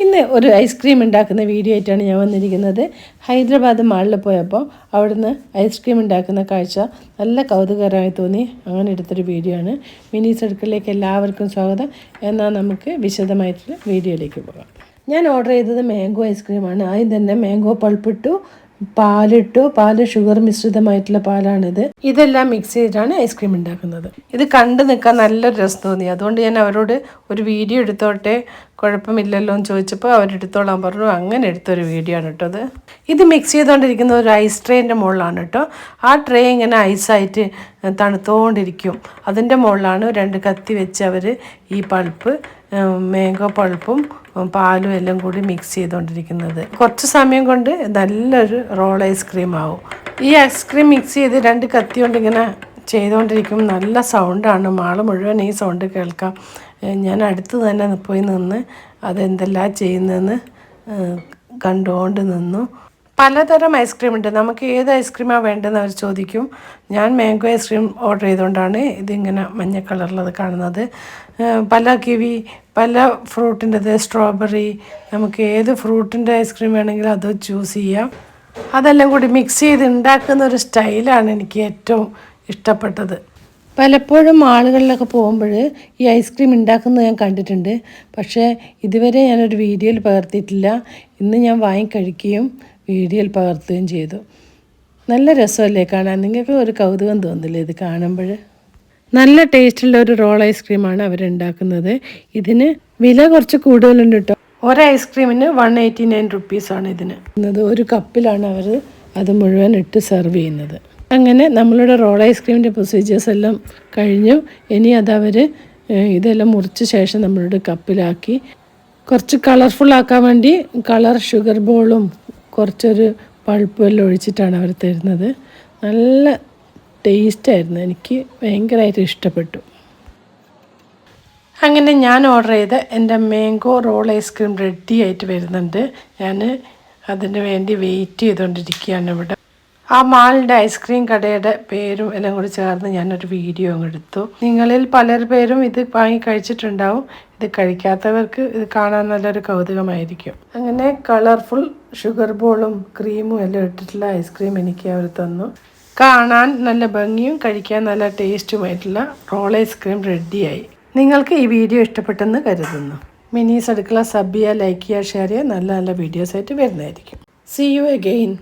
ഇന്ന് ഒരു ഐസ്ക്രീം ഉണ്ടാക്കുന്ന വീഡിയോ ആയിട്ടാണ് ഞാൻ വന്നിരിക്കുന്നത്. ഹൈദരാബാദ് മാളിൽ പോയപ്പോൾ അവിടുന്ന് ഐസ്ക്രീം ഉണ്ടാക്കുന്ന കാഴ്ച നല്ല കൗതുകരമായി തോന്നി. അങ്ങനെ എടുത്തൊരു വീഡിയോ ആണ്. മിനി സർക്കിളിലേക്ക് എല്ലാവർക്കും സ്വാഗതം. എന്നാൽ നമുക്ക് വിശദമായിട്ടുള്ള വീഡിയോയിലേക്ക് പോകാം. ഞാൻ ഓർഡർ ചെയ്തത് മാംഗോ ഐസ്ക്രീമാണ് ആദ്യം തന്നെ മാംഗോ പൾപ്പിട്ടു പാലിട്ടു. പാൽ ഷുഗർ മിശ്രിതമായിട്ടുള്ള പാലാണിത്. ഇതെല്ലാം മിക്സ് ചെയ്തിട്ടാണ് ഐസ്ക്രീം ഉണ്ടാക്കുന്നത്. ഇത് കണ്ടു നിൽക്കാൻ നല്ലൊരു രസം തോന്നി. അതുകൊണ്ട് ഞാൻ അവരോട് ഒരു വീഡിയോ എടുത്തോട്ടെ? കുഴപ്പമില്ലല്ലോ എന്ന് ചോദിച്ചപ്പോൾ അവരെടുത്തോളാൻ പറഞ്ഞു. അങ്ങനെ എടുത്തൊരു വീഡിയോ ആണ് കേട്ടോ അത്. ഇത് മിക്സ് ചെയ്തുകൊണ്ടിരിക്കുന്ന ഒരു ഐസ് ട്രേന്റെ മുകളിലാണ് കേട്ടോ. ആ ട്രേ ഇങ്ങനെ ഐസായിട്ട് തണുത്തുകൊണ്ടിരിക്കും. അതിന്റെ മുകളിലാണ് രണ്ട് കത്തി വെച്ച് അവർ ഈ പൾപ്പ് മാംഗോ പൾപ്പും പാലും എല്ലാം കൂടി മിക്സ് ചെയ്തുകൊണ്ടിരിക്കുന്നത്. കുറച്ച് സമയം കൊണ്ട് നല്ലൊരു റോൾ ഐസ്ക്രീം ആവും. ഈ ഐസ്ക്രീം മിക്സ് ചെയ്ത് രണ്ട് കത്തി കൊണ്ട് ഇങ്ങനെ ചെയ്തുകൊണ്ടിരിക്കും. നല്ല സൗണ്ടാണ്. മാൾ മുഴുവൻ ഈ സൗണ്ട് കേൾക്കാം. ഞാൻ അടുത്ത് തന്നെ പോയി നിന്ന് അതെന്തെല്ലാം ചെയ്യുന്നതെന്ന് കണ്ടുകൊണ്ട് നിന്നു. പലതരം ഐസ്ക്രീം ഉണ്ട്. നമുക്ക് ഏത് ഐസ്ക്രീമാണ് വേണ്ടതെന്ന് അവർ ചോദിക്കും. ഞാൻ മാംഗോ ഐസ്ക്രീം ഓർഡർ ചെയ്തുകൊണ്ടാണ് ഇതിങ്ങനെ മഞ്ഞ കളറിലത് കാണുന്നത്. പല കിവി പല ഫ്രൂട്ടിന്റെത് സ്ട്രോബെറി നമുക്ക് ഏത് ഫ്രൂട്ടിന്റെ ഐസ്ക്രീം വേണമെങ്കിലും അത് ചൂസ് ചെയ്യാം. അതെല്ലാം കൂടി മിക്സ് ചെയ്ത് ഉണ്ടാക്കുന്ന ഒരു സ്റ്റൈലാണ് എനിക്ക് ഏറ്റവും ഇഷ്ടപ്പെട്ടത്. പലപ്പോഴും ആളുകളിലൊക്കെ പോകുമ്പോൾ ഈ ഐസ്ക്രീം ഉണ്ടാക്കുന്നത് ഞാൻ കണ്ടിട്ടുണ്ട്. പക്ഷേ ഇതുവരെ ഞാനൊരു വീഡിയോയിൽ പകർത്തിയിട്ടില്ല. ഇന്ന് ഞാൻ വാങ്ങിക്കഴിക്കുകയും വീഡിയോയിൽ പകർത്തുകയും ചെയ്തു. നല്ല രസമല്ലേ കാണാൻ? നിങ്ങൾക്ക് ഒരു കൗതുകം തോന്നില്ലേ ഇത് കാണുമ്പോൾ? നല്ല ടേസ്റ്റുള്ള ഒരു റോൾ ഐസ്ക്രീമാണ് അവരുണ്ടാക്കുന്നത് ഇതിന് വില കുറച്ച് കൂടുതലുണ്ട് കേട്ടോ. ഒരു ഐസ്ക്രീമിന് വൺ എയ്റ്റി നയൻ റുപ്പീസാണ് ഇതിന്. ഒരു കപ്പിലാണ് അവർ അത് മുഴുവൻ ഇട്ട് സെർവ് ചെയ്യുന്നത്. അങ്ങനെ നമ്മളുടെ റോൾ ഐസ്ക്രീമിന്റെ പ്രൊസീജിയേഴ്സ് എല്ലാം കഴിഞ്ഞു. ഇനി അതവർ ഇതെല്ലാം മുറിച്ച ശേഷം നമ്മളുടെ കപ്പിലാക്കി. കുറച്ച് കളർഫുൾ ആക്കാൻ വേണ്ടി കളർ ഷുഗർ ബോളും കുറച്ചൊരു പൾപ്പും എല്ലാം ഒഴിച്ചിട്ടാണ് അവർ തരുന്നത്. നല്ല ടേസ്റ്റായിരുന്നു എനിക്ക് ഭയങ്കരമായിട്ട് ഇഷ്ടപ്പെട്ടു. അങ്ങനെ ഞാൻ ഓർഡർ ചെയ്ത എന്റെ മാംഗോ റോൾ ഐസ്ക്രീം റെഡി ആയിട്ട് വരുന്നുണ്ട്. ഞാൻ അതിന് വേണ്ടി വെയിറ്റ് ചെയ്തുകൊണ്ടിരിക്കുകയാണ് ഇവിടെ. ആ മാളിന്റെ ഐസ്ക്രീം കടയുടെ പേരും എല്ലാം കൂടി ചേർന്ന് ഞാനൊരു വീഡിയോ എടുത്തു. നിങ്ങളിൽ പലർ പേരും ഇത് വാങ്ങി കഴിച്ചിട്ടുണ്ടാവും. ഇത് കഴിക്കാത്തവർക്ക് ഇത് കാണാൻ നല്ലൊരു കൗതുകമായിരിക്കും. അങ്ങനെ കളർഫുൾ ഷുഗർ ബോളും ക്രീമും എല്ലാം ഇട്ടിട്ടുള്ള ഐസ്ക്രീം എനിക്ക് അവർ തന്നു. കാണാൻ നല്ല ഭംഗിയും കഴിക്കാൻ നല്ല ടേസ്റ്റുമായിട്ടുള്ള റോൾ ഐസ്ക്രീം റെഡിയായി നിങ്ങൾക്ക് ഈ വീഡിയോ ഇഷ്ടപ്പെട്ടെന്ന് കരുതുന്നു. മിനീസ് അടുക്കള സബ് ചെയ്യുക ലൈക്ക് ചെയ്യുക ഷെയർ ചെയ്യുക നല്ല നല്ല വീഡിയോസായിട്ട് വരുന്നതായിരിക്കും. C you again